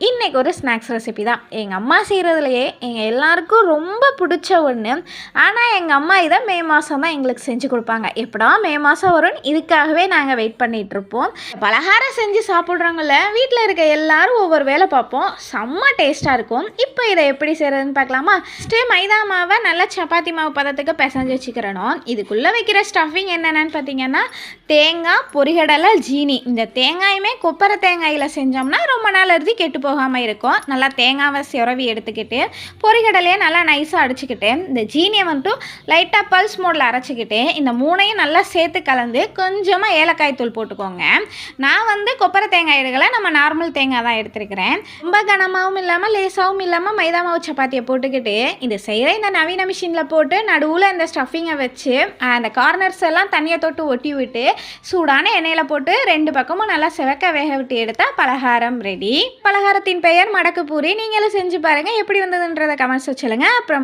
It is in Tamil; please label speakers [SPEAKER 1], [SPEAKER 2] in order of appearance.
[SPEAKER 1] hay இன்றைக்கி ஒரு ஸ்நாக்ஸ் ரெசிபி தான். எங்கள் அம்மா செய்கிறதுலையே எங்கள் எல்லாருக்கும் ரொம்ப பிடிச்ச ஒன்று ஆனால் எங்கள் அம்மா இதை மே மாதம் தான் எங்களுக்கு செஞ்சு கொடுப்பாங்க. எப்படா மே மாதம் வரும்னு இதுக்காகவே நாங்கள் வெயிட் பண்ணிகிட்ருப்போம் பலகாரம் செஞ்சு சாப்பிட்றவங்கள வீட்டில் இருக்க எல்லாரும் ஒவ்வொரு வேலை பார்ப்போம். செம்ம டேஸ்ட்டாக இருக்கும். இப்போ இதை எப்படி செய்கிறதுன்னு பார்க்கலாமா? ஃபஸ்ட்டு மைதா மாவை நல்லா சப்பாத்தி மாவு பதத்துக்கு பிசைஞ்சு வச்சுக்கிறணும். இதுக்குள்ளே வைக்கிற ஸ்டஃபிங் என்னென்னு பார்த்தீங்கன்னா தேங்காய் பொரிகடலை ஜீனி. இந்த தேங்காயுமே கொப்பரை தேங்காயில் செஞ்சோம்னா ரொம்ப நாள் இருந்து கெட்டு போகாமல் இருக்கும். நல்லா தேங்காவை சுரவி எடுத்துக்கிட்டு பொறிகடலையே நல்லா நைஸாக அடிச்சுக்கிட்டு இந்த ஜீனியை வந்துட்டு லைட்டாக பல்ஸ் மோடில் அரைச்சிக்கிட்டு இந்த மூணையும் நல்லா சேர்த்து கலந்து கொஞ்சமாக ஏலக்காய் தூள் போட்டுக்கோங்க. நான் வந்து கொப்பரை தேங்காய் எடுக்கல நம்ம நார்மல் தேங்காய் தான் எடுத்துருக்கிறேன். ரொம்ப கனமாகவும் இல்லாமல் லேசாகவும் இல்லாமல் மைதா மாவு சப்பாத்தியை போட்டுக்கிட்டு இது செய்கிற இந்த நவீன மிஷினில் போட்டு நடுவில் இந்த ஸ்டஃபிங்கை வச்சு அந்த கார்னர்ஸ் எல்லாம் தண்ணியை தொட்டு ஒட்டி விட்டு சூடான எண்ணெயில் போட்டு ரெண்டு பக்கமும் நல்லா செவக்க வேக விட்டு எடுத்தால் பலகாரம் ரெடி பலகாரத்தின் பெயர் மடக்குப்பூரி. நீங்களும் செஞ்சு பாருங்கள் எப்படி வந்ததுன்றதை கமெண்ட்ஸ் சொல்லுங்க. அப்புறம்